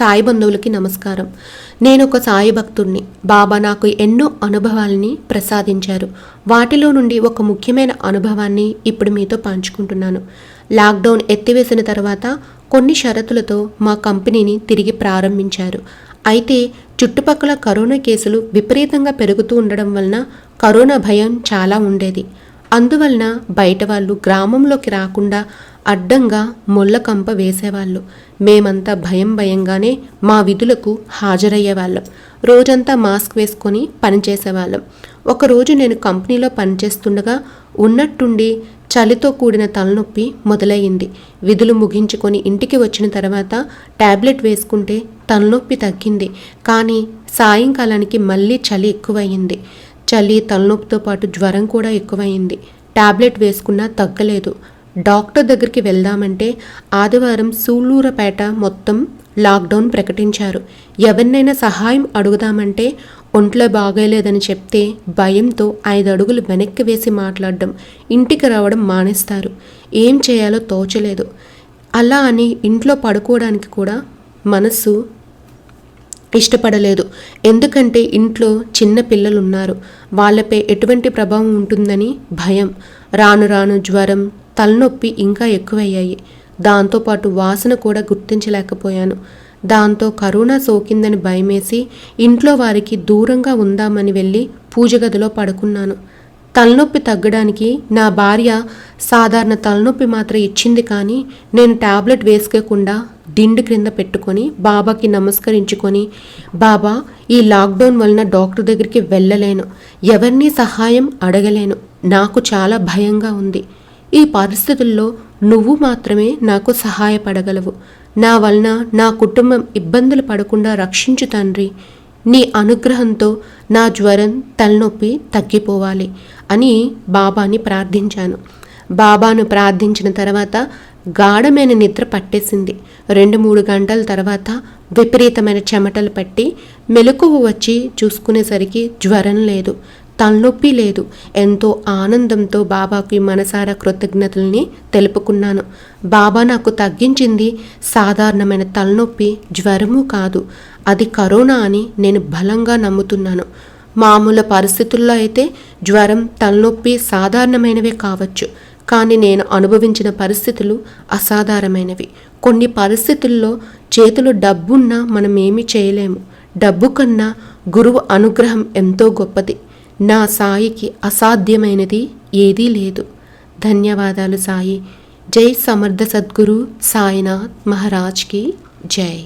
సాయి బంధువులకి నమస్కారం. నేను ఒక సాయి భక్తుడిని బాబా నాకు ఎన్నో అనుభవాలని ప్రసాదించారు. వాటిలో నుండి ఒక ముఖ్యమైన అనుభవాన్ని ఇప్పుడు మీతో పంచుకుంటున్నాను. లాక్డౌన్ ఎత్తివేసిన తర్వాత కొన్ని షరతులతో మా కంపెనీని తిరిగి ప్రారంభించారు. అయితే చుట్టుపక్కల కరోనా కేసులు విపరీతంగా పెరుగుతూ ఉండడం వలన కరోనా భయం చాలా ఉండేది. అందువలన బయట వాళ్ళు గ్రామంలోకి రాకుండా అడ్డంగా ముళ్ళకంప వేసేవాళ్ళు. మేమంతా భయం భయంగానే మా విధులకు హాజరయ్యేవాళ్ళం. రోజంతా మాస్క్ వేసుకొని పనిచేసేవాళ్ళం. ఒకరోజు నేను కంపెనీలో పనిచేస్తుండగా ఉన్నట్టుండి చలితో కూడిన తలనొప్పి మొదలయ్యింది. విధులు ముగించుకొని ఇంటికి వచ్చిన తర్వాత ట్యాబ్లెట్ వేసుకుంటే తలనొప్పి తగ్గింది. కానీ సాయంకాలానికి మళ్ళీ చలి ఎక్కువయ్యింది. చలి తలనొప్పితో పాటు జ్వరం కూడా ఎక్కువైంది. టాబ్లెట్ వేసుకున్నా తగ్గలేదు. డాక్టర్ దగ్గరికి వెళ్దామంటే ఆదివారం సూళ్ళూరపేట మొత్తం లాక్డౌన్ ప్రకటించారు. ఎవరినైనా సహాయం అడుగుదామంటే ఒంట్లో బాగోలేదని చెప్తే భయంతో ఐదు అడుగులు వెనక్కి వేసి మాట్లాడడం ఇంటికి రావడం మానేస్తారు. ఏం చేయాలో తోచలేదు. అలా అని ఇంట్లో పడుకోవడానికి కూడా మనస్సు ఇష్టపడలేదు. ఎందుకంటే ఇంట్లో చిన్న పిల్లలు ఉన్నారు వాళ్ళపై ఎటువంటి ప్రభావం ఉంటుందని భయం. రాను రాను జ్వరం తలనొప్పి ఇంకా ఎక్కువయ్యాయి. దాంతోపాటు వాసన కూడా గుర్తించలేకపోయాను. దాంతో కరోనా సోకిందని భయమేసి ఇంట్లో వారికి దూరంగా ఉందామని వెళ్ళి పూజ గదిలో పడుకున్నాను. తలనొప్పి తగ్గడానికి నా భార్య సాధారణ తలనొప్పి మాత్రం ఇచ్చింది కానీ నేను టాబ్లెట్ వేసుకోకుండా దిండు క్రింద పెట్టుకొని బాబాకి నమస్కరించుకొని బాబా ఈ లాక్డౌన్ వలన డాక్టర్ దగ్గరికి వెళ్ళలేను. ఎవరిని సహాయం అడగలేను. నాకు చాలా భయంగా ఉంది. ఈ పరిస్థితుల్లో నువ్వు మాత్రమే నాకు సహాయపడగలవు. నా వలన నా కుటుంబం ఇబ్బందులు పడకుండా రక్షించు తండ్రి. నీ అనుగ్రహంతో నా జ్వరం తలనొప్పి తగ్గిపోవాలి అని బాబాని ప్రార్థించాను. బాబాను ప్రార్థించిన తర్వాత గాఢమైన నిద్ర పట్టేసింది. రెండు మూడు గంటల తర్వాత విపరీతమైన చెమటలు పట్టి మెలకువ వచ్చి చూసుకునేసరికి జ్వరం లేదు. తలనొప్పి లేదు. ఎంతో ఆనందంతో బాబాకి మనసారా కృతజ్ఞతల్ని తెలుపుకున్నాను. బాబా నాకు తగ్గించింది సాధారణమైన తలనొప్పి జ్వరము కాదు. అది కరోనా అని నేను బలంగా నమ్ముతున్నాను. మామూలు పరిస్థితుల్లో అయితే జ్వరం తలనొప్పి సాధారణమైనవే కావచ్చు. కానీ నేను అనుభవించిన పరిస్థితులు అసాధారణమైనవి. కొన్ని పరిస్థితుల్లో చేతిలో డబ్బున్నా మనం ఏమీ చేయలేము. డబ్బు కన్నా గురువు అనుగ్రహం ఎంతో గొప్పది. నా సాయికి అసాధ్యమైనది ఏదీ లేదు. ధన్యవాదాలు సాయి. జై సమర్థ సద్గురు సాయినాథ్ మహారాజ్కి జై.